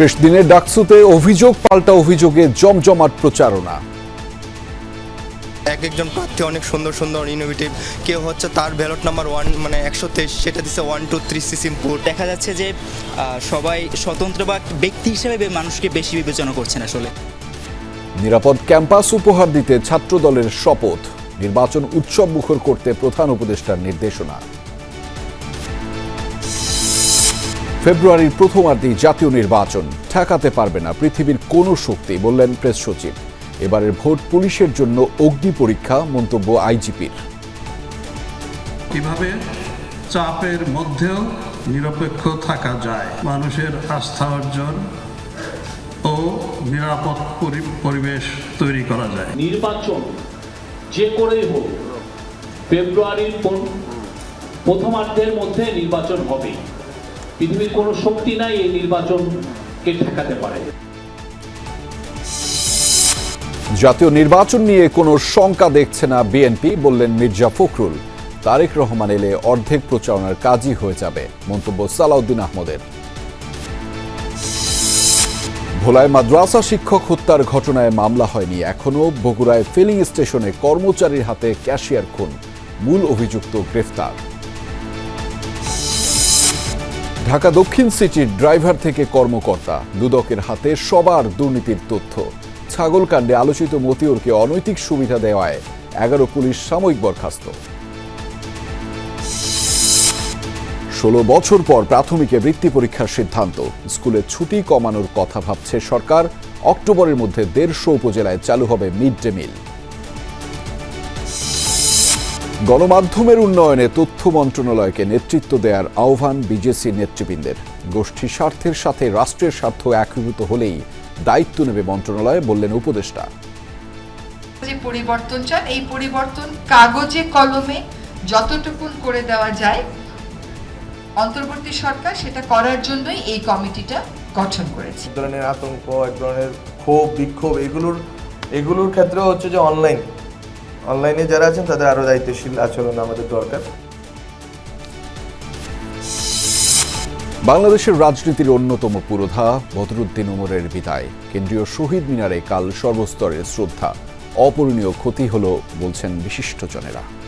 শেষ দিনে ডাকসুতে অভিযোগ পাল্টা অভিযোগে জমজমাট প্রচারণা। এক একজন প্রার্থী অনেক সুন্দর সুন্দর ইনোভেটিভ কেউ হচ্ছে তার ব্যালট নাম্বার ওয়ান মানে একশো তেইশ সেটা দিচ্ছে ওয়ান টু থ্রি সিসিমপুর দেখা যাচ্ছে যে সবাই স্বতন্ত্র বা ব্যক্তি হিসেবে মানুষকে বেশি বিবেচনা করছেন আসলে। নিরাপদ ক্যাম্পাস উপহার দিতে ছাত্র দলের শপথ। নির্বাচন উৎসব মুখর করতে প্রধান উপদেষ্টার নির্দেশনা। ফেব্রুয়ারির প্রথমার্ধেই জাতীয় নির্বাচন। ঠেকাতে পারবে না পৃথিবীর কোনো শক্তি বললেন প্রেস সচিব। এবারের ভোট পুলিশের জন্য অগ্নি পরীক্ষা মন্তব্য আইজিপির। কীভাবে চাপের মধ্যেও নিরপেক্ষ থাকা যায়? মানুষের আস্থা অর্জন ও নিরাপদ পরি- পরিবেশ তৈরি করা যায়। নির্বাচন যে করেই হোক ফেব্রুয়ারির প্রথমার্ধের মধ্যে নির্বাচন হবে পৃথিবীর কোনো শক্তি নাই এই নির্বাচনকে ঠেকাতে পারে। জাতীয় নির্বাচন নিয়ে কোনো শঙ্কা দেখছে না বিএনপি, বললেন মির্জা ফখরুল। তারেক রহমান এলে অর্ধেক প্রচারণার কাজই হয়ে যাবে, মন্তব্য সালাউদ্দিন আহমদের। ভোলায় মাদ্রাসা শিক্ষক হত্যার ঘটনায় মামলা হয়নি এখনও। বগুড়ায় ফিলিং স্টেশনে কর্মচারীর হাতে ক্যাশিয়ার খুন, মূল অভিযুক্ত গ্রেফতার। ঢাকা দক্ষিণ সিটির ড্রাইভার থেকে কর্মকর্তা। দুদকের হাতে সবার দুর্নীতির তথ্য। ছাগলকাণ্ডে আলোচিত মতিউরকে অনৈতিক সুবিধা দেওয়ায় এগারো পুলিশ সাময়িক বরখাস্ত। ষোলো বছর পর প্রাথমিকে বৃত্তি পরীক্ষার সিদ্ধান্ত। স্কুলে ছুটি কমানোর কথা ভাবছে সরকার। অক্টোবরের মধ্যে দেড়শো উপজেলায় চালু হবে মিড ডে মিল। গণমাধ্যমের উন্নয়নে তথ্য মন্ত্রণালয়কে নেতৃত্ব দেওয়ার আহ্বান বিজেসি নেতৃবৃন্দের। গোষ্ঠী স্বার্থের সাথে রাষ্ট্রের স্বার্থ একীভূত হলেই দায়িত্ব নেবে মন্ত্রণালয় বললেন উপদেষ্টা। যে পরিবর্তন চান এই পরিবর্তন কাগজে কলমে যতটুকুন করে দেওয়া যায় অন্তর্বর্তী সরকার সেটা করার জন্যই এই কমিটিটা গঠন করেছে। এক ধরনের আতঙ্ক এক ধরনের ক্ষোভ বিক্ষোভ এগুলোর এগুলোর ক্ষেত্রে হচ্ছে যে অনলাইন অনলাইনে যারা আছেন, তাদের আরও দায়িত্বশীল আচরণ আমাদের দরকার। বাংলাদেশের রাজনীতির অন্যতম পুরোধা বদরুদ্দিন উমরের বিদায়। কেন্দ্রীয় শহীদ মিনারে কাল সর্বস্তরের শ্রদ্ধা। অপূরণীয় ক্ষতি হল, বলছেন বিশিষ্টজনেরা।